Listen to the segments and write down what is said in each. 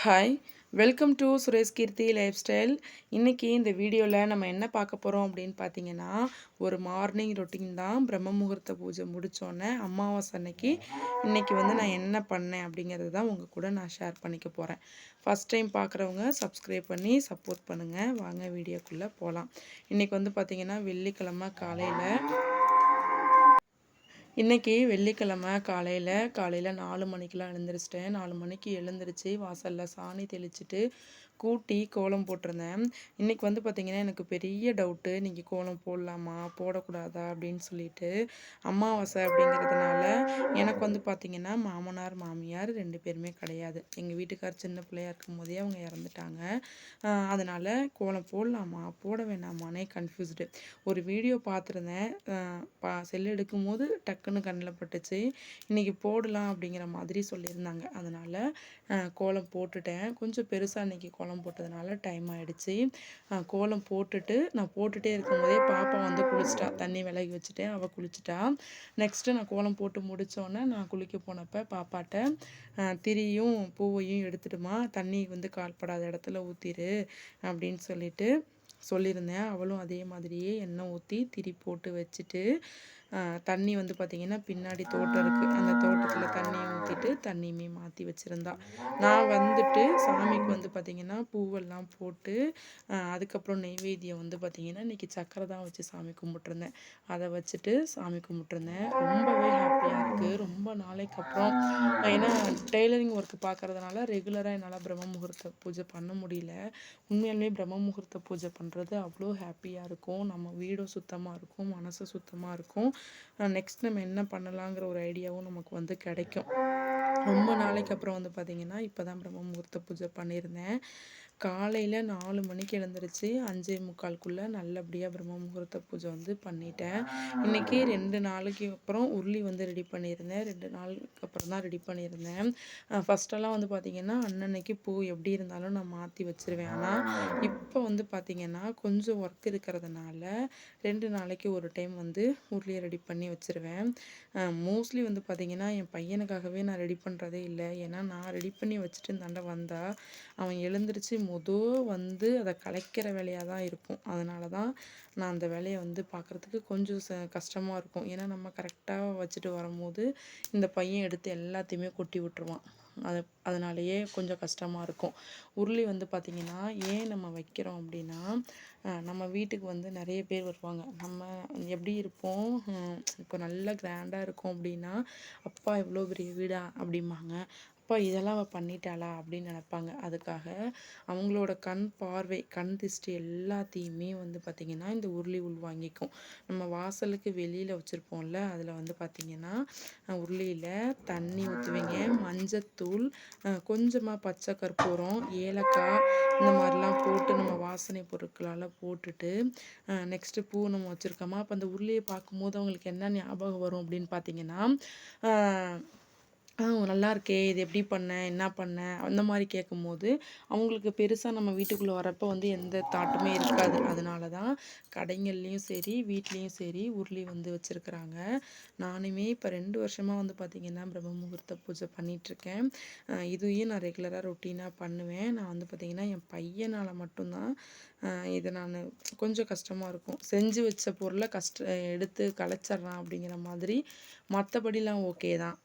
Hi welcome to Suresh Keerthi life style இன்றைக்கி இந்த வீடியோவில் நம்ம என்ன பார்க்க போகிறோம் அப்படின்னு பார்த்தீங்கன்னா ஒரு மார்னிங் ரொட்டீன் தான் பிரம்ம முகூர்த்த பூஜை முடித்தோன்னே அமாவாசை அன்னைக்கு இன்றைக்கி வந்து நான் என்ன பண்ணேன் அப்படிங்கிறது தான் உங்கள் கூட நான் ஷேர் பண்ணிக்க போகிறேன் ஃபஸ்ட் டைம் பார்க்குறவங்க சப்ஸ்கிரைப் பண்ணி சப்போர்ட் பண்ணுங்கள் வாங்க வீடியோக்குள்ளே போகலாம் இன்றைக்கி வந்து பார்த்திங்கன்னா வெள்ளிக்கிழமை காலையில் இன்றைக்கி வெள்ளிக்கிழமை காலையில் காலையில் நாலு மணிக்கெலாம் எழுந்திரிச்சிட்டேன். நாலு மணிக்கு எழுந்திரிச்சு வாசலில் சாணி தெளிச்சுட்டு கூட்டி கோலம் போட்டிருந்தேன். இன்றைக்கி வந்து பார்த்திங்கன்னா எனக்கு பெரிய டவுட்டு நீங்கள் கோலம் போடலாமா? போடக்கூடாதா? அப்படின்னு சொல்லிட்டு அமாவாசை அப்படிங்கிறதுனால எனக்கு வந்து பார்த்திங்கன்னா மாமனார் மாமியார் ரெண்டு பேருமே கிடையாது. எங்கள் வீட்டுக்கார் சின்ன பிள்ளையா இருக்கும் போதே அவங்க இறந்துட்டாங்க. அதனால் கோலம் போடலாமா? போட வேணாமானே கன்ஃபியூஸ்டு ஒரு வீடியோ பார்த்துருந்தேன். பா செல் எடுக்கும் போது டக்குன்னு கண்ணில் பட்டுச்சு. இன்றைக்கி போடலாம் அப்படிங்கிற மாதிரி சொல்லியிருந்தாங்க. அதனால் கோலம் போட்டுட்டேன். கொஞ்சம் பெருசாக இன்றைக்கி கோலம் கோலம் போட்டதுனால டைம் ஆகிடுச்சி கோலம் போட்டுட்டு நான் போட்டுகிட்டே இருக்கும்போதே பாப்பா வந்து குளிச்சிட்டா. தண்ணி விலகி வச்சுட்டேன். அவள் குளிச்சிட்டா. நெக்ஸ்ட்டு நான் கோலம் போட்டு முடித்தோன்னே நான் குளிக்க போனப்போ பாப்பாட்ட திரியும் பூவையும் எடுத்துட்டுமா தண்ணி வந்து கால்படாத இடத்துல ஊற்றிடு அப்படின்னு சொல்லிட்டு சொல்லியிருந்தேன். அவளும் அதே மாதிரியே எண்ணெய் ஊற்றி திரி போட்டு வச்சுட்டு தண்ணி வந்து பார்த்திங்கன்னா பின்னாடி தோட்டம் இருக்குது அந்த தோட்டத்தில் தண்ணியை ஊற்றிட்டு தண்ணியுமே மாற்றி வச்சுருந்தா. நான் வந்துட்டு சாமிக்கு வந்து பார்த்திங்கன்னா பூவெல்லாம் போட்டு அதுக்கப்புறம் நெய்வேத்தியம் வந்து பார்த்திங்கன்னா இன்றைக்கி சக்கரை தான் வச்சு சாமி கும்பிட்ருந்தேன் அதை வச்சுட்டு சாமி கும்பிட்ருந்தேன் ரொம்பவே ஹாப்பியாக இருக்குது ரொம்ப நாளைக்கு அப்புறம் ஏன்னா டெய்லரிங் ஒர்க் பார்க்குறதுனால ரெகுலராக என்னால் பிரம்ம முகூர்த்த பூஜை பண்ண முடியல. உண்மையாலுமே பிரம்ம முகூர்த்த பூஜை பண்ணுறது அவ்வளோ ஹாப்பியாக இருக்கும். நம்ம வீடும் சுத்தமாக இருக்கும் மனசு சுத்தமாக இருக்கும். நெக்ஸ்ட் நம்ம என்ன பண்ணலாங்கிற ஒரு ஐடியாவும் நமக்கு வந்து கிடைக்கும். ரொம்ப நாளைக்கு அப்புறம் வந்து பார்த்திங்கன்னா இப்போ தான் பிரம்ம முகூர்த்த பூஜை பண்ணியிருந்தேன். காலையில் நாலு மணிக்கு எழுந்திரிச்சு அஞ்சே முக்கால்குள்ளே நல்லபடியாக பிரம்ம முகூர்த்த பூஜை வந்து பண்ணிட்டேன். இன்றைக்கி ரெண்டு நாளைக்கு அப்புறம் உருளி வந்து ரெடி பண்ணியிருந்தேன். ரெண்டு நாளுக்கு அப்புறம் தான் ரெடி பண்ணியிருந்தேன். ஃபஸ்ட்டெல்லாம் வந்து பார்த்திங்கன்னா அன்னன்னைக்கு பூ எப்படி இருந்தாலும் நான் மாற்றி வச்சுருவேன். ஆனால் இப்போ வந்து பார்த்திங்கன்னா கொஞ்சம் ஒர்க் இருக்கிறதுனால ரெண்டு நாளைக்கு ஒரு டைம் வந்து உருளியை ரெடி பண்ணி வச்சுருவேன். மோஸ்ட்லி வந்து பார்த்திங்கன்னா என் பையனுக்காகவே நான் ரெடி பண்ணுறதே இல்லை. ஏன்னா நான் ரெடி பண்ணி வச்சுட்டு இந்தாண்ட வந்தால் அவன் எழுந்திரிச்சு மொதல் வந்து அதை கலைக்கிற வேலையாக தான் இருக்கும். அதனால தான் நான் அந்த வேலையை வந்து பார்க்குறதுக்கு கொஞ்சம் ச கஷ்டமாக இருக்கும். ஏன்னா நம்ம கரெக்டாக வச்சுட்டு வரும்போது இந்த பையன் எடுத்து எல்லாத்தையுமே கொட்டி விட்டுருவான். அது அதனாலேயே கொஞ்சம் கஷ்டமாக இருக்கும். உருளி வந்து பார்த்திங்கன்னா ஏன் நம்ம வைக்கிறோம் அப்படின்னா நம்ம வீட்டுக்கு வந்து நிறைய பேர் வருவாங்க. நம்ம எப்படி இருப்போம்? இப்போ நல்லா கிராண்டாக இருக்கும் அப்படின்னா அப்பா எவ்வளோ பெரிய வீடா? அப்படிம்பாங்க. அப்பா இதெல்லாம் அவள் பண்ணிட்டாளா அப்படின்னு நினப்பாங்க. அதுக்காக அவங்களோட கண் பார்வை கண் திஷ்டி எல்லாத்தையுமே வந்து பார்த்திங்கன்னா இந்த உருளி உள்வாங்கிக்கும் நம்ம வாசலுக்கு வெளியில் வச்சுருப்போம்ல அதில் வந்து பார்த்திங்கன்னா உருளியில் தண்ணி ஊற்றுவீங்க மஞ்சத்தூள் கொஞ்சமாக பச்சை கற்பூரம் ஏலக்காய் இந்த மாதிரிலாம் போட்டு நம்ம வாசனை பொருட்களால் போட்டுட்டு நெக்ஸ்ட்டு பூ நம்ம வச்சுருக்கோமா. அப்போ அந்த உருளையை பார்க்கும்போது அவங்களுக்கு என்ன ஞாபகம் வரும் அப்படின்னு பார்த்தீங்கன்னா நல்லா இருக்கே இது எப்படி பண்ண என்ன பண்ண? அந்த மாதிரி கேட்கும்போது அவங்களுக்கு பெருசாக நம்ம வீட்டுக்குள்ளே வரப்போ வந்து எந்த தாட்டுமே இருக்காது. அதனால தான் கடைங்கள்லேயும் சரி வீட்லேயும் சரி உருளி வந்து வச்சுருக்குறாங்க. நானுமே இப்போ ரெண்டு வருஷமாக வந்து பார்த்திங்கன்னா பிரம்ம முகூர்த்த பூஜை பண்ணிகிட்ருக்கேன் இதையும் நான் ரெகுலராக ரொட்டீனாக பண்ணுவேன். நான் வந்து பார்த்திங்கன்னா என் பையனால் மட்டும்தான் இதை நான் கொஞ்சம் கஷ்டமாக இருக்கும். செஞ்சு வச்ச பொருளை கஷ்ட எடுத்து கலைச்சிட்றான் அப்படிங்கிற மாதிரி மற்றபடிலாம் ஓகே தான்.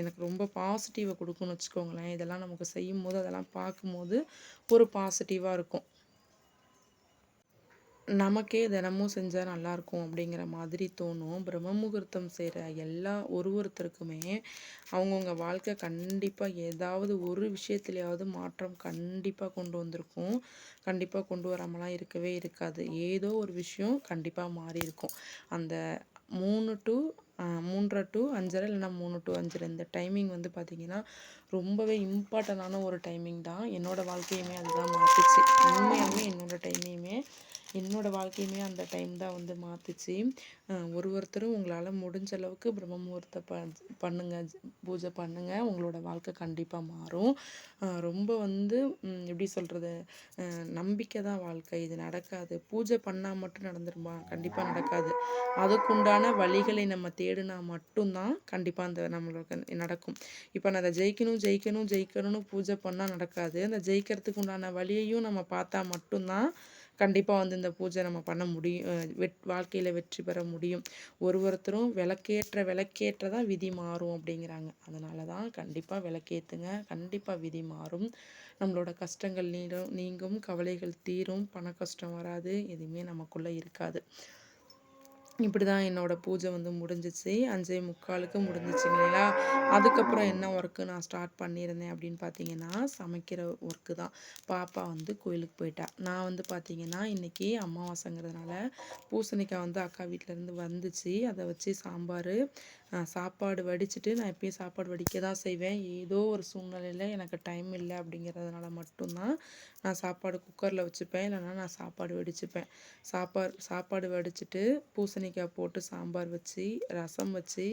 எனக்கு ரொம்ப பாசிட்டிவை கொடுக்குன்னு வச்சுக்கோங்களேன். இதெல்லாம் நமக்கு செய்யும் போது அதெல்லாம் பார்க்கும்போது ஒரு பாசிட்டிவாக இருக்கும். நமக்கே தினமும் செஞ்சால் நல்லாயிருக்கும் அப்படிங்கிற மாதிரி தோணும். பிரம்ம முகூர்த்தம் செய்கிற எல்லா ஒரு ஒருத்தருக்குமே அவங்கவுங்க வாழ்க்கை கண்டிப்பாக ஏதாவது ஒரு விஷயத்துலையாவது மாற்றம் கண்டிப்பாக கொண்டு வந்திருக்கும். கண்டிப்பாக கொண்டு வராமலாம் இருக்கவே இருக்காது. ஏதோ ஒரு விஷயம் கண்டிப்பாக மாறி இருக்கும் அந்த மூணு டு மூன்றரை டு அஞ்சரை இல்லைனா மூணு டு அஞ்சரை இந்த டைமிங் வந்து பார்த்திங்கன்னா ரொம்பவே இம்பார்ட்டண்டான ஒரு டைமிங் தான். என்னோடய வாழ்க்கையுமே அதுதான் மாற்றிச்சு உண்மையாலுமே என்னோடய டைமையுமே என்னோடய வாழ்க்கையுமே அந்த டைம் தான் வந்து மாற்றுச்சு ஒரு ஒருத்தரும் உங்களால் முடிஞ்ச அளவுக்கு பிரம்ம முகூர்த்த ப பண்ணுங்கள் பூஜை பண்ணுங்கள் உங்களோட வாழ்க்கை கண்டிப்பாக மாறும். ரொம்ப வந்து எப்படி சொல்கிறது நம்பிக்கை தான் வாழ்க்கை. இது நடக்காது. பூஜை பண்ணால் மட்டும் நடந்துருமா? கண்டிப்பாக நடக்காது. அதுக்குண்டான வழிகளை நம்ம தேடினா மட்டும்தான் கண்டிப்பாக அந்த நம்மளுக்கு நடக்கும். இப்போ நான் அதை ஜெயிக்கணும் ஜெயிக்கணும் ஜெயிக்கணும்னு பூஜை பண்ணால் நடக்காது. அந்த ஜெயிக்கிறதுக்கு உண்டான வழியையும் நம்ம பார்த்தா மட்டும்தான் கண்டிப்பாக வந்து இந்த பூஜை நம்ம பண்ண முடியும் வெட் வாழ்க்கையில் வெற்றி பெற முடியும். ஒரு ஒருத்தரும் விளக்கேற்ற விளக்கேற்ற தான் விதி மாறும் அப்படிங்கிறாங்க. அதனால தான் கண்டிப்பாக விளக்கேற்றுங்க கண்டிப்பாக விதி மாறும். நம்மளோட கஷ்டங்கள் நீடும் நீங்கும் கவலைகள் தீரும். பண கஷ்டம் வராது. எதுவுமே நமக்குள்ளே இருக்காது. இப்படி தான் என்னோடய பூஜை வந்து முடிஞ்சிச்சு. அஞ்சே முக்காலுக்கு முடிஞ்சிச்சுங்களா அதுக்கப்புறம் என்ன ஒர்க்கு நான் ஸ்டார்ட் பண்ணியிருந்தேன் அப்படின்னு பார்த்தீங்கன்னா சமைக்கிற ஒர்க்கு தான். பாப்பா வந்து கோயிலுக்கு போயிட்டா. நான் வந்து பார்த்தீங்கன்னா இன்றைக்கி அமாவாசைங்கிறதுனால பூசணிக்காய் வந்து அக்கா வீட்டிலேருந்து வந்துச்சு. அதை வச்சு சாம்பார் சாப்பாடு வடிச்சிட்டு நான் எப்பயும் சாப்பாடு வடிக்க தான் செய்வேன். ஏதோ ஒரு சூழ்நிலையில் எனக்கு டைம் இல்லை அப்படிங்கிறதுனால மட்டும்தான் நான் சாப்பாடு குக்கரில் வச்சுப்பேன். இல்லைனா நான் சாப்பாடு வடிச்சுப்பேன். சாப்பாடு சாப்பாடு வடிச்சிட்டு பூசணி பூசணிக்காய் போட்டு சாம்பார் வச்சு ரசம் வச்சு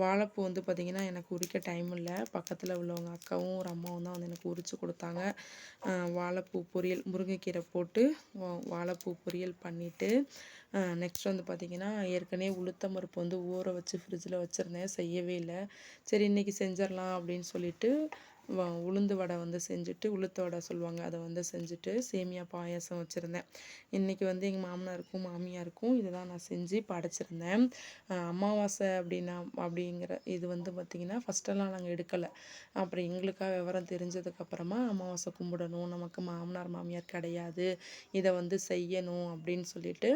வாழைப்பூ வந்து பார்த்திங்கன்னா எனக்கு உரிக்க டைம் இல்லை. பக்கத்தில் உள்ளவங்க அக்காவும் ஒரு அம்மாவும் தான் வந்து எனக்கு உரித்து கொடுத்தாங்க. வாழைப்பூ பொரியல் முருங்கைக்கீரை போட்டு வாழைப்பூ பொரியல் பண்ணிவிட்டு நெக்ஸ்ட் வந்து பார்த்திங்கன்னா ஏற்கனவே உளுத்தம் பருப்பு வந்து ஊற வச்சு ஃப்ரிட்ஜில் வச்சுருந்தேன். செய்யவே இல்லை. சரி இன்றைக்கி செஞ்சிடலாம் அப்படின்னு சொல்லிட்டு உளுந்து வடை வந்து செஞ்சுட்டு உளுத்த வடை சொல்லுவாங்க அதை வந்து செஞ்சுட்டு சேமியா பாயாசம் வச்சுருந்தேன். இன்றைக்கி வந்து எங்கள் மாமனாருக்கும் மாமியாருக்கும் இதை தான் நான் செஞ்சு படைச்சிருந்தேன். அமாவாசை அப்படின்னா அப்படிங்கிற இது வந்து பார்த்திங்கன்னா ஃபஸ்ட்டெல்லாம் நாங்கள் எடுக்கலை. அப்புறம் எங்களுக்காக விவரம் தெரிஞ்சதுக்கப்புறமா அமாவாசை கும்பிடணும். நமக்கு மாமனார் மாமியார் கிடையாது. இதை வந்து செய்யணும் அப்படின்னு சொல்லிட்டு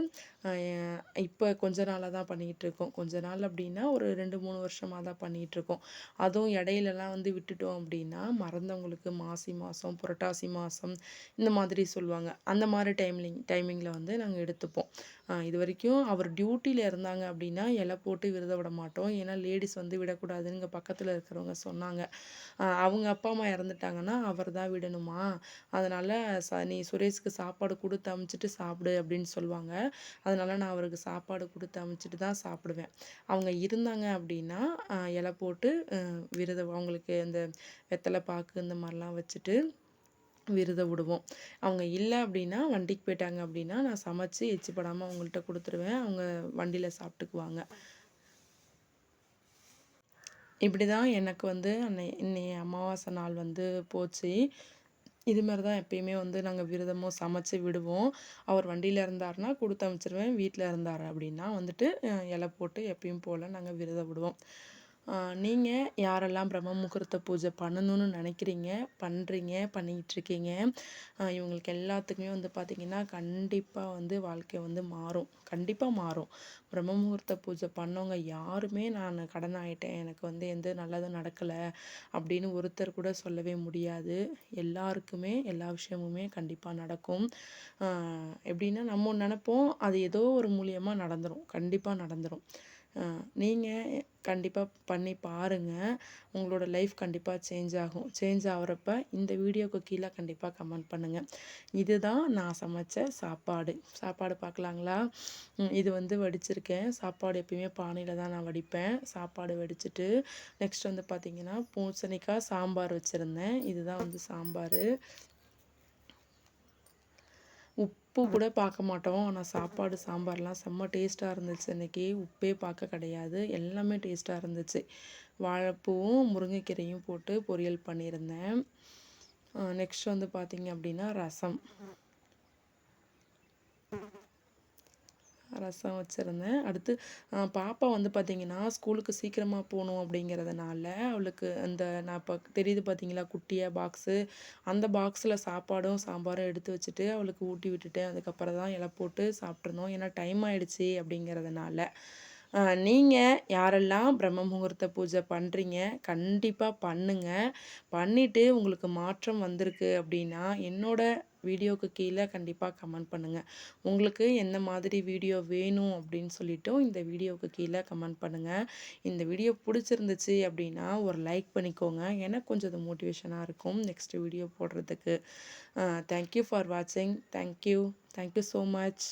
இப்போ கொஞ்ச நாளாக தான் பண்ணிக்கிட்டு இருக்கோம். கொஞ்ச நாள் அப்படின்னா ஒரு ரெண்டு மூணு வருஷமாக தான் பண்ணிகிட்டு இருக்கோம். அதுவும் இடையிலலாம் வந்து விட்டுட்டோம் அப்படின்னா மறந்தவங்களுக்கு மாசி மாதம் புரட்டாசி மாதம் இந்த மாதிரி சொல்லுவாங்க. அந்த மாதிரி டைம்லிங் டைமிங்கில் வந்து நாங்கள் எடுத்துப்போம். இது வரைக்கும் அவர் டியூட்டியில் இருந்தாங்க அப்படின்னா இலை போட்டு விரத விட மாட்டோம். ஏன்னா லேடிஸ் வந்து விடக்கூடாதுன்னு இங்கே பக்கத்தில் இருக்கிறவங்க சொன்னாங்க. அவங்க அப்பா அம்மா இறந்துட்டாங்கன்னா அவர் தான் விடணுமா? அதனால் ச நீ சுரேஷ்க்கு சாப்பாடு கொடுத்து அமுச்சிட்டு சாப்பிடு அப்படின்னு சொல்லுவாங்க. அதனால் நான் அவருக்கு சாப்பாடு கொடுத்து அமுச்சிட்டு தான் சாப்பிடுவேன். அவங்க இருந்தாங்க அப்படின்னா இலை போட்டு விரதம் அவங்களுக்கு அந்த வெத்தலை பாக்கு இந்த மாதிரிலாம் வச்சுட்டு விரதம் விடுவோம். அவங்க இல்லை அப்படின்னா வண்டிக்கு போயிட்டாங்க அப்படின்னா நான் சமைச்சு எச்சிப்படாமல் அவங்கள்ட்ட கொடுத்துருவேன். அவங்க வண்டியில் சாப்பிட்டுக்குவாங்க. இப்படி தான் எனக்கு வந்து அன்னை இன்னைய அமாவாசை நாள் வந்து போச்சு. இது மாதிரி தான் எப்பயுமே வந்து நாங்கள் விரதமும் சமைச்சு விடுவோம். அவர் வண்டியில் இருந்தாருன்னா கொடுத்து அமைச்சிருவேன். வீட்டில் இருந்தார் அப்படின்னா வந்துட்டு இலை போட்டு எப்பயும் போல் நாங்கள் விரதம் விடுவோம். நீங்கள் யாரெல்லாம் பிரம்ம முகூர்த்த பூஜை பண்ணணும்னு நினைக்கிறீங்க பண்ணுறீங்க பண்ணிக்கிட்டுருக்கீங்க இவங்களுக்கு எல்லாத்துக்குமே வந்து பார்த்திங்கன்னா கண்டிப்பாக வந்து வாழ்க்கை வந்து மாறும். கண்டிப்பாக மாறும். பிரம்ம முகூர்த்த பூஜை பண்ணவங்க யாருமே நான் கடன் ஆகிட்டேன் எனக்கு வந்து எந்த நல்லதும் நடக்கலை அப்படின்னு ஒருத்தர் கூட சொல்லவே முடியாது. எல்லாருக்குமே எல்லா விஷயமுமே கண்டிப்பாக நடக்கும். எப்படின்னா நம்ம நினப்போம் அது ஏதோ ஒரு மூலியமாக நடந்துடும் கண்டிப்பாக நடந்துடும் நீங்கள் கண்டிப்பாக பண்ணி பாருங்கள் உங்களோட லைஃப் கண்டிப்பாக சேஞ்ச் ஆகும். சேஞ்ச் ஆகிறப்ப இந்த வீடியோவுக்கு கீழே கண்டிப்பாக கமெண்ட் பண்ணுங்கள் இதுதான் நான் சமைச்ச சாப்பாடு. சாப்பாடு பார்க்கலாங்களா? இது வந்து வடிச்சிருக்கேன். சாப்பாடு எப்பயுமே பானையில் தான் நான் வடிப்பேன். சாப்பாடு வடிச்சிட்டு நெக்ஸ்ட் வந்து பார்த்திங்கன்னா பூசணிக்காய் சாம்பார் வச்சுருந்தேன். இதுதான் வந்து சாம்பார். உப்பு கூட பார்க்க மாட்டோம். ஆனால் சாப்பாடு சாம்பார்லாம் செம்ம டேஸ்ட்டாக இருந்துச்சு. இன்றைக்கி உப்பே பார்க்க கிடையாது. எல்லாமே டேஸ்ட்டாக இருந்துச்சு. வாழைப்பூவும் முருங்கைக்கீரையும் போட்டு பொரியல் பண்ணியிருந்தேன். நெக்ஸ்ட் வந்து பார்த்திங்க அப்படின்னா ரசம். ரசம் வச்சுருந்தேன். அடுத்து பாப்பா வந்து பார்த்திங்கன்னா ஸ்கூலுக்கு சீக்கிரமாக போகணும் அப்படிங்கிறதுனால அவளுக்கு அந்த நான் இப்போ தெரியுது பார்த்தீங்களா குட்டியாக பாக்ஸு அந்த பாக்ஸில் சாப்பாடும் சாம்பாரும் எடுத்து வச்சுட்டு அவளுக்கு ஊட்டி விட்டுட்டு அதுக்கப்புறம் தான் இலை போட்டு சாப்பிட்ருந்தோம் ஏன்னா டைம் ஆகிடுச்சி அப்படிங்கிறதுனால. நீங்கள் யாரெல்லாம் பிரம்ம முகூர்த்த பூஜை பண்ணுறீங்க கண்டிப்பாக பண்ணுங்கள் பண்ணிவிட்டு உங்களுக்கு மாற்றம் வந்திருக்கு அப்படின்னா என்னோடய வீடியோவுக்கு கீழே கண்டிப்பாக கமெண்ட் பண்ணுங்கள் உங்களுக்கு எந்த மாதிரி வீடியோ வேணும் அப்படின்னு சொல்லிட்டும் இந்த வீடியோவுக்கு கீழே கமெண்ட் பண்ணுங்கள் இந்த வீடியோ பிடிச்சிருந்துச்சு அப்படின்னா ஒரு லைக் பண்ணிக்கோங்க. எனக்கு கொஞ்சம் அது மோட்டிவேஷனாக இருக்கும் நெக்ஸ்ட் வீடியோ போடுறதுக்கு. தேங்க்யூ ஃபார் வாட்சிங் thank you thank you so much